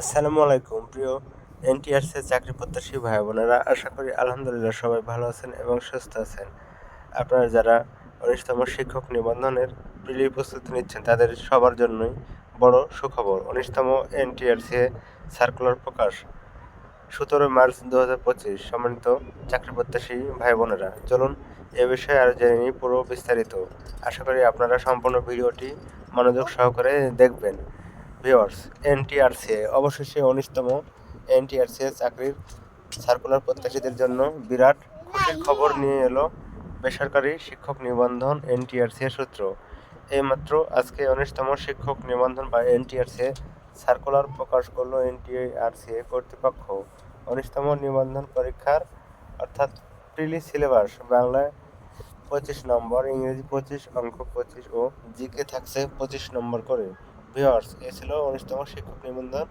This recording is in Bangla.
আসসালামু আলাইকুম, প্রিয় এনটিআরসি চাকরি প্রত্যাশী ভাই বোনেরা। আশা করি আলহামদুলিল্লাহ সবাই ভালো আছেন এবং সুস্থ আছেন। আপনারা যারা উনিশতম শিক্ষক নিবন্ধনের প্রিলি প্রস্তুতি নিচ্ছেন, তাদের সবার জন্যই বড় সুখবর। উনিশতম এনটিআরসি সার্কুলার প্রকাশ সতেরো মার্চ দু হাজার পঁচিশ, সম্মানিত চাকরি প্রত্যাশী ভাই বোনেরা। চলুন এ বিষয়ে আরও জেনে নিই পুরো বিস্তারিত। আশা করি আপনারা সম্পূর্ণ ভিডিওটি মনোযোগ সহকারে দেখবেন। ভিওয়ার্স এনটিআরসি অবশেষে উনিশতম এনটিআরসি চাকরির সার্কুলার প্রত্যাশীদের জন্য বিরাট খুশির খবর নিয়ে এলো বেসরকারি শিক্ষক নিবন্ধন এনটিআরসি সূত্র। এইমাত্র আজকে উনিশতম শিক্ষক নিবন্ধন বা এনটিআরসি সার্কুলার প্রকাশ করল এনটিআরসি কর্তৃপক্ষ। উনিশতম নিবন্ধন পরীক্ষার অর্থাৎ প্রিলি সিলেবাস বাংলায় পঁচিশ নম্বর, ইংরেজি পঁচিশ, অঙ্ক পঁচিশ ও জিকে থাকছে পঁচিশ নম্বর করে। ভিওয়ার্স এ ছিল উনিশতম শিক্ষক নিবন্ধন।